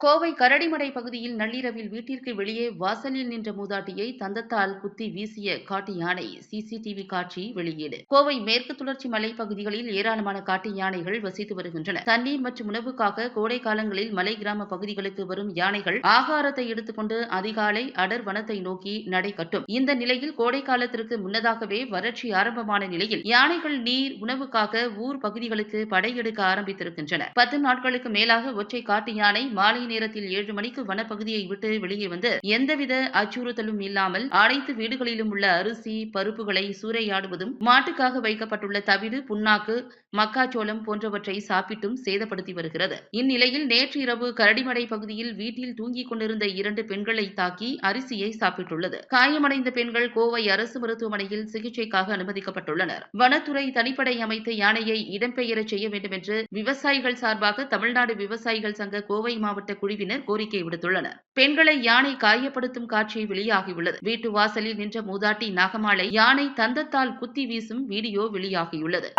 கோவை கரடிமடை பகுதியில் நள்ளிரவில் வீட்டிற்கு வெளியே வாசலில் நின்ற மூதாட்டியை தந்தத்தால் குத்தி வீசிய காட்டு யானை சிசிடிவி காட்சி வெளியீடு. கோவை மேற்கு தொடர்ச்சி மலைப்பகுதிகளில் ஏராளமான காட்டு யானைகள் வசித்து வருகின்றன. தண்ணீர் மற்றும் உணவுக்காக கோடை காலங்களில் மலை கிராம பகுதிகளுக்கு வரும் யானைகள் ஆகாரத்தை எடுத்துக்கொண்டு அதிகாலை அடர் வனத்தை நோக்கி நடை கட்டும். இந்த நிலையில் கோடை காலத்திற்கு முன்னதாகவே வறட்சி ஆரம்பமான நிலையில் யானைகள் நீர் உணவுக்காக ஊர் பகுதிகளுக்கு படையெடுக்க ஆரம்பித்திருக்கின்றன. பத்து நாட்களுக்கு மேலாக ஒற்றை காட்டு யானை மாலை நேரத்தில் ஏழு மணிக்கு வனப்பகுதியை விட்டு வெளியே வந்து எந்தவித அச்சுறுத்தலும் இல்லாமல் அனைத்து வீடுகளிலும் உள்ள அரிசி பருப்புகளை சூறையாடுவதும் மாட்டுக்காக வைக்கப்பட்டுள்ள தவிடு புண்ணாக்கு மக்காச்சோளம் போன்றவற்றை சாப்பிட்டும் சேதப்படுத்தி வருகிறது. இந்நிலையில் நேற்று இரவு கரடிமடை பகுதியில் வீட்டில் தூங்கிக் கொண்டிருந்த இரண்டு பெண்களை தாக்கி அரிசியை சாப்பிட்டுள்ளது. காயமடைந்த பெண்கள் கோவை அரசு மருத்துவமனையில் சிகிச்சைக்காக அனுமதிக்கப்பட்டுள்ளனர். வனத்துறை தனிப்படை அமைத்து யானையை இடம்பெயரச் செய்ய வேண்டும் என்று விவசாயிகள் சார்பாக தமிழ்நாடு விவசாயிகள் சங்க கோவை மாவட்ட குழுவினர் கோரிக்கை விடுத்துள்ளனர் பெண்களை யானை காயப்படுத்தும் காட்சி வெளியாகியுள்ளது வீட்டு வாசலில் நின்ற மூதாட்டி நாகமாலை யானை தந்தத்தால் குத்தி வீசும் வீடியோ வெளியாகியுள்ளது